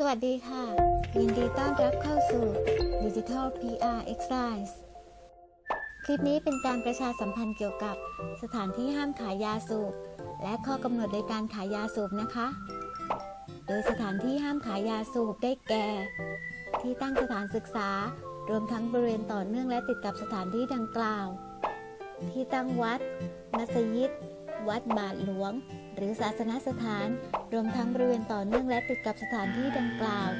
สวัสดีค่ะ ยินดีต้อนรับเข้าสู่ Digital PR Exercise คลิปนี้เป็นการประชาสัมพันธ์เกี่ยวกับสถานที่ห้ามขายยาสูบ และข้อกำหนดในการขายยาสูบนะคะ โดยสถานที่ห้ามขายยาสูบได้แก่ ที่ตั้งสถานศึกษา รวมทั้งบริเวณต่อเนื่องและติดกับสถานที่ดังกล่าว ที่ตั้งวัด มัสยิด วัดบาทหลวง หรือศาสนสถาน รวมทั้งบริเวณต่อเนื่องและติดกับสถานที่ดังกล่าว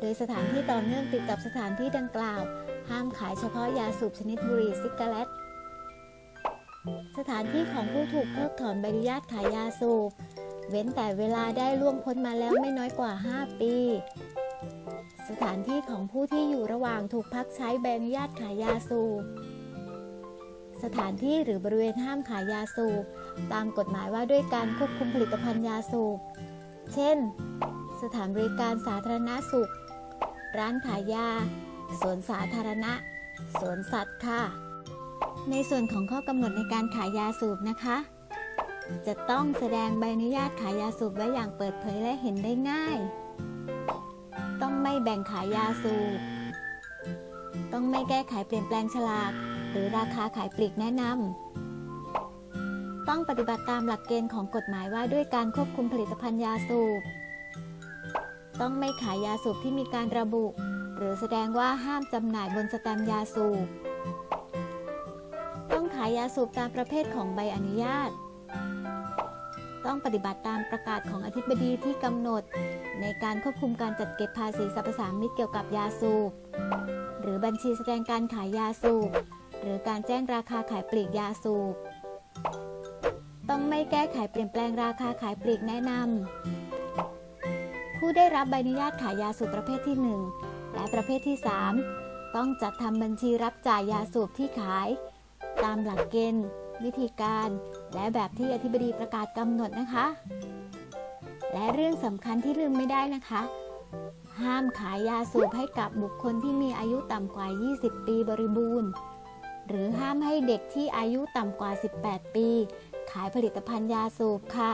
โดยสถานที่ต่อเนื่องติดกับสถานที่ดังกล่าว ห้ามขายเฉพาะยาสูบชนิดบุหรี่ซิกาเรตสถานที่ของผู้ถูกเพิกถอนใบอนุญาตขายยาสูบ เว้นแต่เวลาได้ล่วงพ้นมาแล้วไม่น้อยกว่า 5 ปี สถานที่ของผู้ที่อยู่ระหว่างถูกพักใช้ใบอนุญาตขายยาสูบ สถานที่หรือบริเวณห้ามขายยาสูบ ตามกฎหมายว่าด้วยการควบคุมผลิตภัณฑ์ยาสูบ เช่น สถานบริการสาธารณสุข ร้านขายยา สวนสาธารณะ สวนสัตว์ค่ะ ในส่วนของข้อกำหนดในการขายยาสูบนะคะ จะต้องแสดงใบอนุญาตขายยาสูบไว้อย่างเปิดเผยและเห็นได้ง่าย ต้องไม่แบ่งขายยาสูบ ต้องไม่แก้ไขเปลี่ยนแปลงฉลาก หรือราคาขายปลีกแนะนำต้องปฏิบัติตามหลักเกณฑ์ของกฎหมายว่าด้วยการควบคุมผลิตภัณฑ์ยาสูบ ต้องไม่ขายยาสูบที่มีการระบุ หรือแสดงว่าห้ามจำหน่ายบนสแตมยาสูบ ต้องขายยาสูบตามประเภทของใบอนุญาต ต้องปฏิบัติตามประกาศของอธิบดีที่กำหนด ในการควบคุมการจัดเก็บภาษีสรรพสามิตเกี่ยวกับยาสูบหรือบัญชีแสดงการขายยาสูบ หรือการแจ้งราคาขายปลีกยาสูบ ต้องไม่แก้ไขเปลี่ยนแปลงราคาขายปลีกแนะนำผู้ได้รับใบอนุญาตขายยาสูบประเภทที่ 1 และประเภทที่ 3 ต้องจัดทำบัญชีรับจ่ายยาสูบที่ขาย ตามหลักเกณฑ์ วิธีการ และแบบที่อธิบดีประกาศกำหนดนะคะ และเรื่องสำคัญที่ลืมไม่ได้นะคะห้ามขายยาสูบให้กับบุคคลที่มีอายุต่ำกว่า 20 ปีบริบูรณ์ หรือห้ามให้เด็กที่อายุต่ำกว่า 18 ปี ขายผลิตภัณฑ์ยาสูบค่ะ